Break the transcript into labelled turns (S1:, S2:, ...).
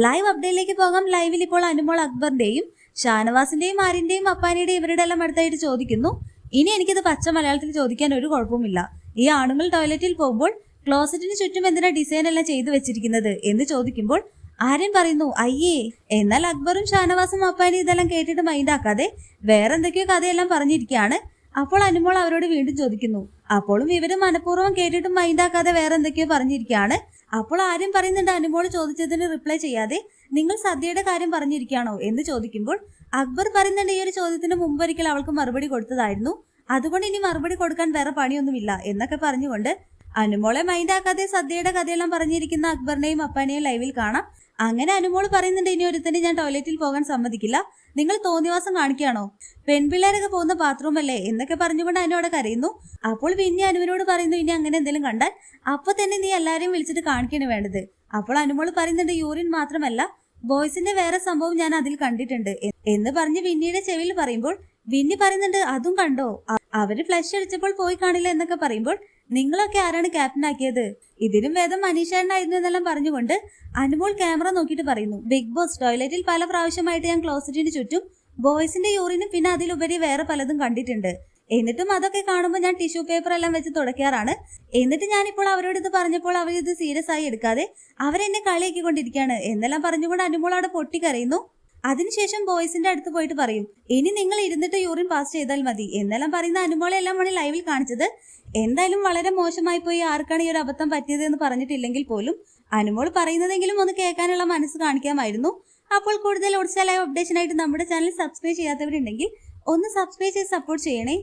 S1: Live അപ്ഡേറ്റിലേക്ക് പോകാം. ലൈവിൽ ഇപ്പോൾ അനുമോൾ അക്ബറിന്റെയും ഷാനവാസിന്റെയും ആര്യന്റെയും അപ്പാനിയുടെയും ഇവരുടെ എല്ലാം അടുത്തായിട്ട് ചോദിക്കുന്നു. ഇനി എനിക്കിത് പച്ച മലയാളത്തിൽ ചോദിക്കാൻ ഒരു കുഴപ്പമില്ല ഈ ആണുങ്ങൾ ടോയ്ലറ്റിൽ പോകുമ്പോൾ ക്ലോസറ്റിന് ചുറ്റും എന്തിനാ ഡിസൈൻ എല്ലാം ചെയ്തു വെച്ചിരിക്കുന്നത് എന്ന് ചോദിക്കുമ്പോൾ ആര്യൻ പറയുന്നു അയ്യേ എന്നാൽ അക്ബറും ഷാനവാസും അപ്പാനി ഇതെല്ലാം കേട്ടിട്ട് മൈൻഡാക്കാതെ വേറെ എന്തൊക്കെയോ കഥയെല്ലാം പറഞ്ഞിരിക്കുകയാണ്. അപ്പോൾ അനുമോൾ അവരോട് വീണ്ടും ചോദിക്കുന്നു അപ്പോഴും ഇവർ മനഃപൂർവം കേട്ടിട്ടും മൈൻഡാക്കാതെ വേറെ എന്തൊക്കെയോ പറഞ്ഞിരിക്കുകയാണ്. അപ്പോൾ ആരും പറയുന്നുണ്ട് അനുമോൾ ചോദിച്ചതിന് റിപ്ലൈ ചെയ്യാതെ നിങ്ങൾ സദ്യയുടെ കാര്യം പറഞ്ഞിരിക്കുകയാണോ എന്ന് ചോദിക്കുമ്പോൾ അക്ബർ പറയുന്നുണ്ട് ഈ ഒരു ചോദ്യത്തിന് മുമ്പൊരിക്കൽ അവൾക്ക് മറുപടി കൊടുത്തതായിരുന്നു. അതുകൊണ്ട് ഇനി മറുപടി കൊടുക്കാൻ വേറെ പണിയൊന്നുമില്ല എന്നൊക്കെ പറഞ്ഞുകൊണ്ട് അനുമോളെ മൈൻഡാക്കാതെ സദ്യയുടെ കഥയെല്ലാം പറഞ്ഞിരിക്കുന്ന അക്ബറിനെയും അപ്പാനെയും ലൈവിൽ കാണാം. അങ്ങനെ അനുമോൾ പറയുന്നുണ്ട് ഇനി ഒരുത്തന്നെ ഞാൻ ടോയ്ലറ്റിൽ പോകാൻ സമ്മതിക്കില്ല. നിങ്ങൾ തോന്നിവാസം കാണിക്കുകയാണോ? പെൺപിള്ളേരൊക്കെ പോകുന്ന ബാത്റൂം അല്ലേ? എന്നൊക്കെ പറഞ്ഞുകൊണ്ട് അനു അവിടെ കരയുന്നു. അപ്പോൾ പിന്നെ അനുവിനോട് പറയുന്നു ഇനി അങ്ങനെ എന്തെങ്കിലും കണ്ടാൽ അപ്പൊ തന്നെ നീ എല്ലാരെയും വിളിച്ചിട്ട് കാണിക്കാണ് വേണ്ടത്. അപ്പോൾ അനുമോൾ പറയുന്നുണ്ട് യൂറിൻ മാത്രമല്ല ബോയ്സിന്റെ വേറെ സംഭവം ഞാൻ അതിൽ കണ്ടിട്ടുണ്ട്. എന്ന് പറഞ്ഞ് വിന്നിയുടെ ചെവിയിൽ പറയുമ്പോൾ വിന്നി പറയുന്നുണ്ട് അതും കണ്ടോ? അവർ ഫ്ലഷ് അടിച്ചപ്പോൾ പോയി കാണില്ല എന്നൊക്കെ പറയുമ്പോൾ നിങ്ങളൊക്കെ ആരാണ് ക്യാപ്റ്റൻ ആക്കിയത്? ഇതിലും വേദം മനീഷേട്ടനായിരുന്നു എന്നെല്ലാം പറഞ്ഞുകൊണ്ട് അനുമോൾ ക്യാമറ നോക്കിയിട്ട് പറയുന്നു ബിഗ് ബോസ് ടോയ്ലറ്റിൽ പല പ്രാവശ്യമായിട്ട് ഞാൻ ക്ലോസറ്റിന് ചുറ്റും ബോയ്സിന്റെ യൂറിനും പിന്നെ അതിലുപരി വേറെ പലതും കണ്ടിട്ടുണ്ട്. എന്നിട്ടും അതൊക്കെ കാണുമ്പോൾ ഞാൻ ടിഷ്യൂ പേപ്പർ എല്ലാം വെച്ച് തുടയ്ക്കാറാണ്. എന്നിട്ട് ഞാനിപ്പോൾ അവരോട് ഇത് പറഞ്ഞപ്പോൾ അവർ ഇത് സീരിയസ് ആയി എടുക്കാതെ അവരെന്നെ കളിയാക്കിക്കൊണ്ടിരിക്കുകയാണ്. എന്നെല്ലാം പറഞ്ഞുകൊണ്ട് അനുമോൾ അവിടെ പൊട്ടിക്കരയുന്നു. അതിനുശേഷം ബോയ്സിന്റെ അടുത്ത് പോയിട്ട് പറയും ഇനി നിങ്ങൾ ഇരുന്നിട്ട് യൂറിൻ പാസ് ചെയ്താൽ മതി. എന്നെല്ലാം പറയുന്ന അനുമോളെ മണി ലൈവിൽ കാണിച്ചത്. എന്തായാലും വളരെ മോശമായി പോയി ആർക്കാണ് ഈ ഒരു അബദ്ധം പറ്റിയത് എന്ന് പറഞ്ഞിട്ടില്ലെങ്കിൽ പോലും അനുമോൾ പറയുന്നതെങ്കിലും ഒന്ന് കേൾക്കാനുള്ള മനസ്സ് കാണിക്കാമായിരുന്നു. അപ്പോൾ കൂടുതൽ ലൈവ് അപ്ഡേഷനായിട്ട് നമ്മുടെ ചാനൽ സബ്സ്ക്രൈബ് ചെയ്യാത്തവരുണ്ടെങ്കിൽ ഒന്ന് സബ്സ്ക്രൈബ് ചെയ്ത് സപ്പോർട്ട് ചെയ്യണേ.